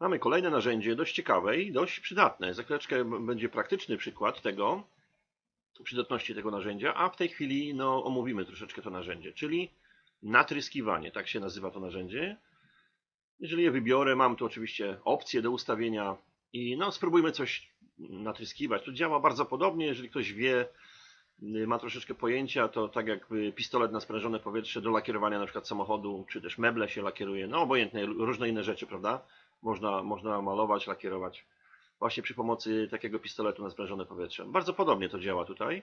Mamy kolejne narzędzie, dość ciekawe i dość przydatne. Za chwileczkę będzie praktyczny przykład tego, przydatności tego narzędzia, a w tej chwili no, omówimy troszeczkę to narzędzie, czyli natryskiwanie, tak się nazywa to narzędzie. Jeżeli je wybiorę, mam tu oczywiście opcje do ustawienia i no, spróbujmy coś natryskiwać. To działa bardzo podobnie, jeżeli ktoś wie, y, ma troszeczkę pojęcia, to tak jakby pistolet na sprężone powietrze do lakierowania na przykład samochodu, czy też meble się lakieruje, no obojętnie, różne inne rzeczy, prawda? Można, można malować, lakierować właśnie przy pomocy takiego pistoletu na sprężone powietrze. Bardzo podobnie to działa tutaj.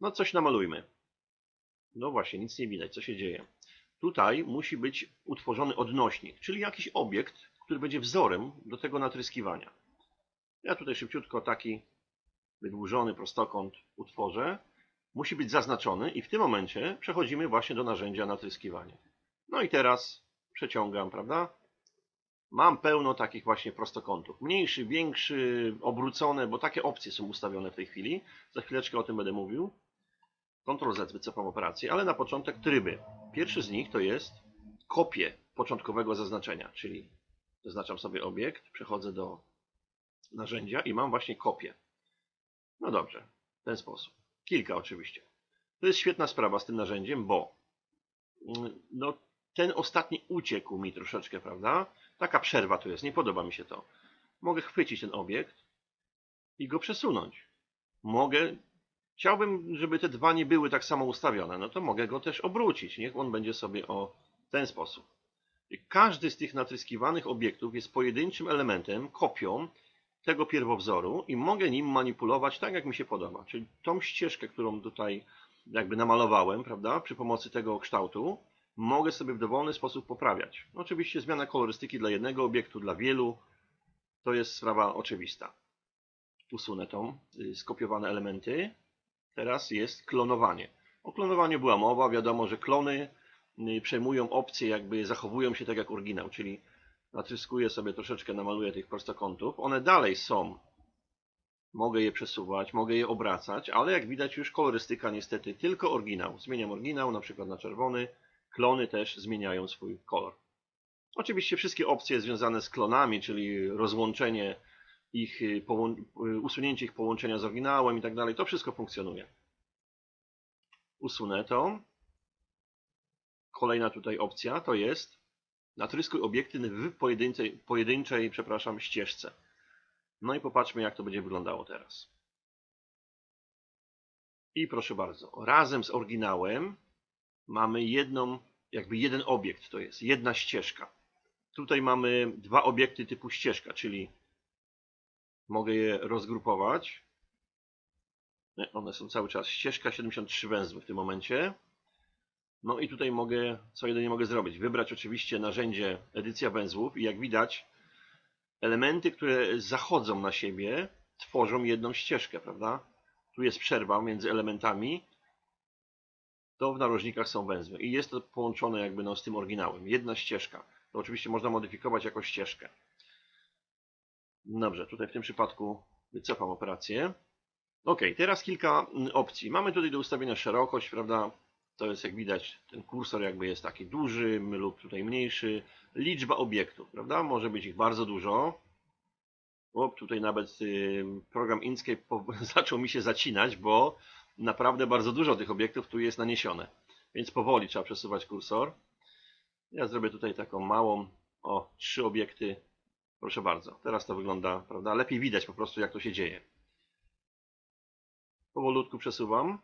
No coś namalujmy. No właśnie, nic nie widać, co się dzieje. Tutaj musi być utworzony odnośnik, czyli jakiś obiekt, który będzie wzorem do tego natryskiwania. Ja tutaj szybciutko taki wydłużony prostokąt utworzę. Musi być zaznaczony i w tym momencie przechodzimy właśnie do narzędzia natryskiwania. No i teraz przeciągam, prawda? Mam pełno takich właśnie prostokątów. Mniejszy, większy, obrócone, bo takie opcje są ustawione w tej chwili. Za chwileczkę o tym będę mówił. Ctrl Z wycofam operację, ale na początek tryby. Pierwszy z nich to jest kopię początkowego zaznaczenia, czyli zaznaczam sobie obiekt, przechodzę do narzędzia i mam właśnie kopię. No dobrze, w ten sposób. Kilka oczywiście. To jest świetna sprawa z tym narzędziem, bo mm, no, ten ostatni uciekł mi troszeczkę, prawda? Taka przerwa tu jest, nie podoba mi się to. Mogę chwycić ten obiekt i go przesunąć. Mogę, chciałbym, żeby te dwa nie były tak samo ustawione, no to mogę go też obrócić. Niech on będzie sobie o ten sposób. Każdy z tych natryskiwanych obiektów jest pojedynczym elementem, kopią tego pierwowzoru i mogę nim manipulować tak, jak mi się podoba. Czyli tą ścieżkę, którą tutaj jakby namalowałem, prawda, przy pomocy tego kształtu, mogę sobie w dowolny sposób poprawiać. Oczywiście zmiana kolorystyki dla jednego obiektu, dla wielu, to jest sprawa oczywista. Usunę tą y, skopiowane elementy. Teraz jest klonowanie. O klonowaniu była mowa, wiadomo, że klony y, przejmują opcje, jakby zachowują się tak jak oryginał, czyli natryskuję sobie troszeczkę, namaluję tych prostokątów. One dalej są. Mogę je przesuwać, mogę je obracać, ale jak widać już kolorystyka niestety tylko oryginał. Zmieniam oryginał, na przykład na czerwony. Klony też zmieniają swój kolor. Oczywiście wszystkie opcje związane z klonami, czyli rozłączenie ich, y, y, usunięcie ich połączenia z oryginałem i tak dalej, to wszystko funkcjonuje. Usunę to. Kolejna tutaj opcja to jest natryskuj obiekty w pojedynczej, pojedynczej przepraszam, ścieżce. No i popatrzmy, jak to będzie wyglądało teraz. I proszę bardzo, razem z oryginałem mamy jedną, jakby jeden obiekt to jest, jedna ścieżka. Tutaj mamy dwa obiekty typu ścieżka, czyli mogę je rozgrupować. One są cały czas. Ścieżka 73 węzły w tym momencie. No i tutaj mogę, co jedynie mogę zrobić? Wybrać oczywiście narzędzie edycja węzłów i jak widać elementy, które zachodzą na siebie tworzą jedną ścieżkę, prawda? Tu jest przerwa między elementami. To w narożnikach są węzły i jest to połączone jakby no, z tym oryginałem. Jedna ścieżka. To oczywiście można modyfikować jako ścieżkę. Dobrze, tutaj w tym przypadku wycofam operację. Ok, teraz kilka mm, opcji. Mamy tutaj do ustawienia szerokość, prawda? To jest jak widać, ten kursor jakby jest taki duży lub tutaj mniejszy. Liczba obiektów, prawda? Może być ich bardzo dużo. O, tutaj nawet program Inkscape zaczął mi się zacinać, bo naprawdę bardzo dużo tych obiektów tu jest naniesione. Więc powoli trzeba przesuwać kursor. Ja zrobię tutaj taką małą, o, trzy obiekty. Proszę bardzo, teraz to wygląda, prawda? Lepiej widać po prostu, jak to się dzieje. Powolutku przesuwam.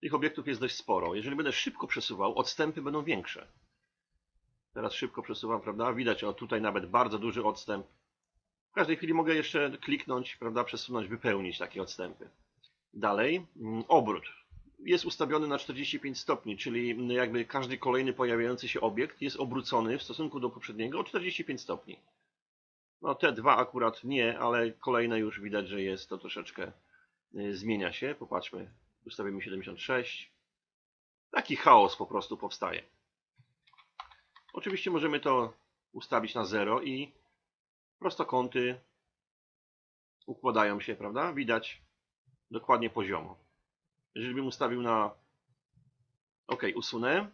Tych obiektów jest dość sporo. Jeżeli będę szybko przesuwał, odstępy będą większe. Teraz szybko przesuwam, prawda? Widać, o tutaj nawet bardzo duży odstęp. W każdej chwili mogę jeszcze kliknąć, prawda? Przesunąć, wypełnić takie odstępy. Dalej, mm, obrót. Jest ustawiony na 45 stopni, czyli jakby każdy kolejny pojawiający się obiekt jest obrócony w stosunku do poprzedniego o 45 stopni. No te dwa akurat nie, ale kolejne już widać, że jest to troszeczkę y, zmienia się. Popatrzmy, ustawimy 76. Taki chaos po prostu powstaje. Oczywiście możemy to ustawić na 0 i prostokąty układają się, prawda? Widać dokładnie poziomo. Jeżeli bym ustawił na OK, usunę,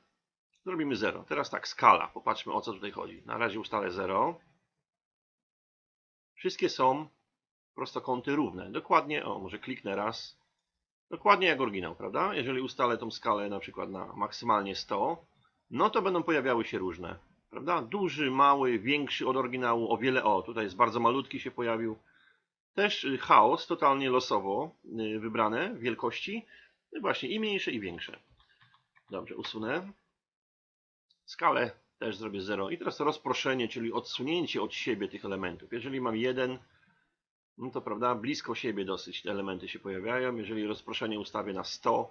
zrobimy 0. Teraz tak, skala. Popatrzmy o co tutaj chodzi. Na razie ustalę 0. Wszystkie są prostokąty równe. Dokładnie, o może kliknę raz. Dokładnie jak oryginał, prawda? Jeżeli ustalę tą skalę na przykład na maksymalnie 100, no to będą pojawiały się różne, prawda? Duży, mały, większy od oryginału, o wiele, o tutaj jest bardzo malutki się pojawił. Też y, chaos, totalnie losowo y, wybrane wielkości. No właśnie i mniejsze i większe. Dobrze, usunę. Skalę też zrobię 0. I teraz rozproszenie, czyli odsunięcie od siebie tych elementów. Jeżeli mam jeden, no to prawda, blisko siebie dosyć te elementy się pojawiają. Jeżeli rozproszenie ustawię na 100,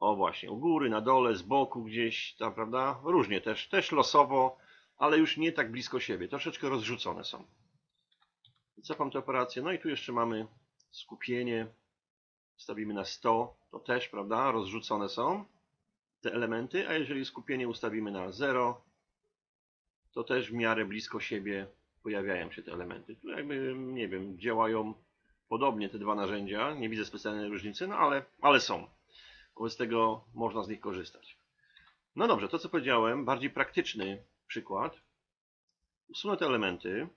o właśnie, u góry, na dole, z boku gdzieś, tam, prawda, różnie też, też losowo, ale już nie tak blisko siebie, troszeczkę rozrzucone są. Cofam tę operację, no i tu jeszcze mamy skupienie, stawimy na 100, to też, prawda, rozrzucone są te elementy, a jeżeli skupienie ustawimy na 0, to też w miarę blisko siebie pojawiają się te elementy. Tu jakby, nie wiem, działają podobnie te dwa narzędzia, nie widzę specjalnej różnicy, no ale, ale są. Wobec tego można z nich korzystać. No dobrze, to co powiedziałem, bardziej praktyczny przykład. Usunę te elementy.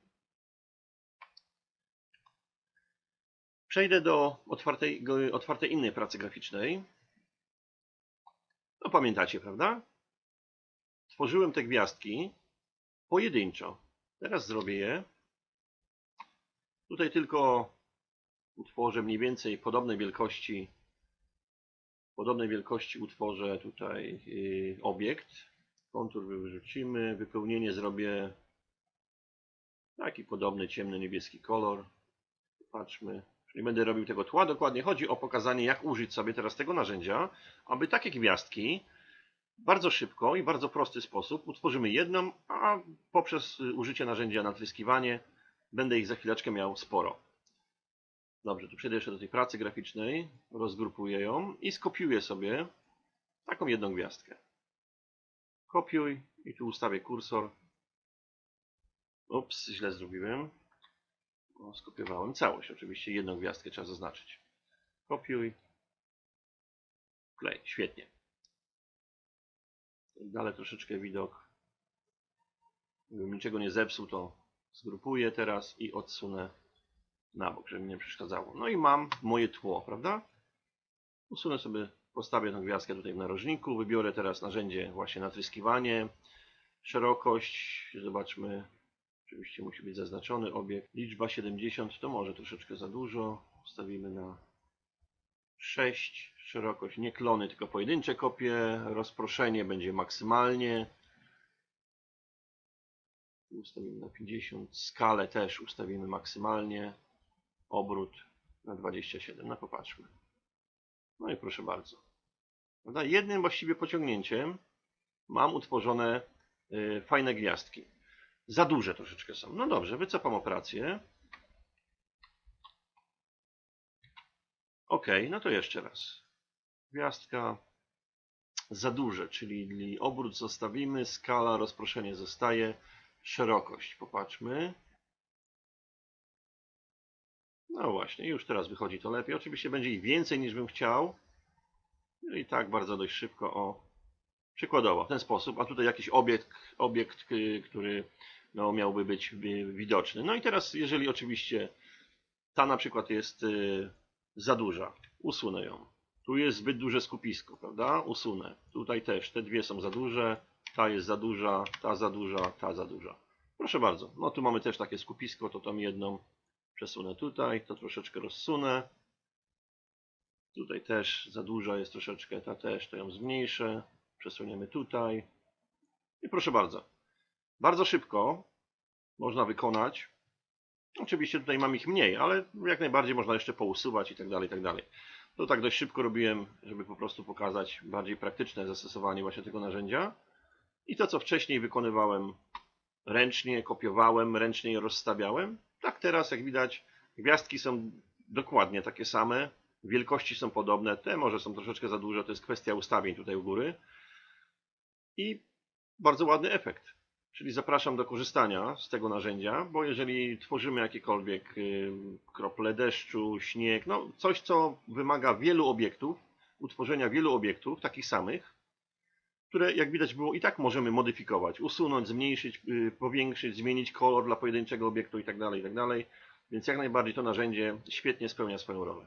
Przejdę do otwartej, otwartej innej pracy graficznej. No pamiętacie, prawda? Tworzyłem te gwiazdki pojedynczo. Teraz zrobię je. Tutaj tylko utworzę mniej więcej podobnej wielkości podobnej wielkości utworzę tutaj y, obiekt. Kontur wyrzucimy, wypełnienie zrobię taki podobny ciemny niebieski kolor. Patrzmy. Nie będę robił tego tła. Dokładnie chodzi o pokazanie, jak użyć sobie teraz tego narzędzia, aby takie gwiazdki bardzo szybko i bardzo prosty sposób utworzymy jedną, a poprzez użycie narzędzia natryskiwanie będę ich za chwileczkę miał sporo. Dobrze, tu przejdę jeszcze do tej pracy graficznej, rozgrupuję ją i skopiuję sobie taką jedną gwiazdkę. Kopiuj i tu ustawię kursor. Ups, źle zrobiłem. O, skopiowałem całość, oczywiście jedną gwiazdkę trzeba zaznaczyć. Kopiuj. Klej, świetnie. Dalej troszeczkę widok. Gdybym niczego nie zepsuł, to zgrupuję teraz i odsunę na bok, żeby mi nie przeszkadzało. No i mam moje tło, prawda? Usunę sobie, postawię tę gwiazdkę tutaj w narożniku. Wybiorę teraz narzędzie właśnie natryskiwanie. Szerokość, zobaczmy, oczywiście musi być zaznaczony obiekt. Liczba 70 to może troszeczkę za dużo. Ustawimy na 6. Szerokość nie klony, tylko pojedyncze kopie. Rozproszenie będzie maksymalnie. Ustawimy na 50. Skalę też ustawimy maksymalnie obrót na 27. No popatrzmy. No i proszę bardzo. Jednym właściwie pociągnięciem mam utworzone y, fajne gwiazdki. Za duże troszeczkę są. No dobrze, wycofam operację. OK, no to jeszcze raz. Gwiazdka za duże, czyli obrót zostawimy, skala, rozproszenie zostaje, szerokość. Popatrzmy. No właśnie, już teraz wychodzi to lepiej. Oczywiście będzie ich więcej niż bym chciał. No i tak bardzo dość szybko, o przykładowo, w ten sposób, a tutaj jakiś obiekt, obiekt który no, miałby być widoczny. No i teraz, jeżeli oczywiście ta na przykład jest y, za duża, usunę ją. Tu jest zbyt duże skupisko, prawda? Usunę. Tutaj też, te dwie są za duże, ta jest za duża, ta za duża, ta za duża. Proszę bardzo, no tu mamy też takie skupisko, to tą jedną Przesunę tutaj, to troszeczkę rozsunę. Tutaj też za duża jest troszeczkę, ta też, to ją zmniejszę. Przesuniemy tutaj. I proszę bardzo. Bardzo szybko można wykonać. Oczywiście tutaj mam ich mniej, ale jak najbardziej można jeszcze pousuwać i tak dalej, i tak dalej. To tak dość szybko robiłem, żeby po prostu pokazać bardziej praktyczne zastosowanie właśnie tego narzędzia. I to, co wcześniej wykonywałem ręcznie, kopiowałem, ręcznie je rozstawiałem, tak teraz, jak widać, gwiazdki są dokładnie takie same, wielkości są podobne, te może są troszeczkę za duże, to jest kwestia ustawień tutaj u góry. I bardzo ładny efekt. Czyli zapraszam do korzystania z tego narzędzia, bo jeżeli tworzymy jakiekolwiek y, krople deszczu, śnieg, no coś, co wymaga wielu obiektów, utworzenia wielu obiektów, takich samych, które jak widać było i tak możemy modyfikować, usunąć, zmniejszyć, y, powiększyć, zmienić kolor dla pojedynczego obiektu itd., itd. Więc jak najbardziej to narzędzie świetnie spełnia swoją rolę.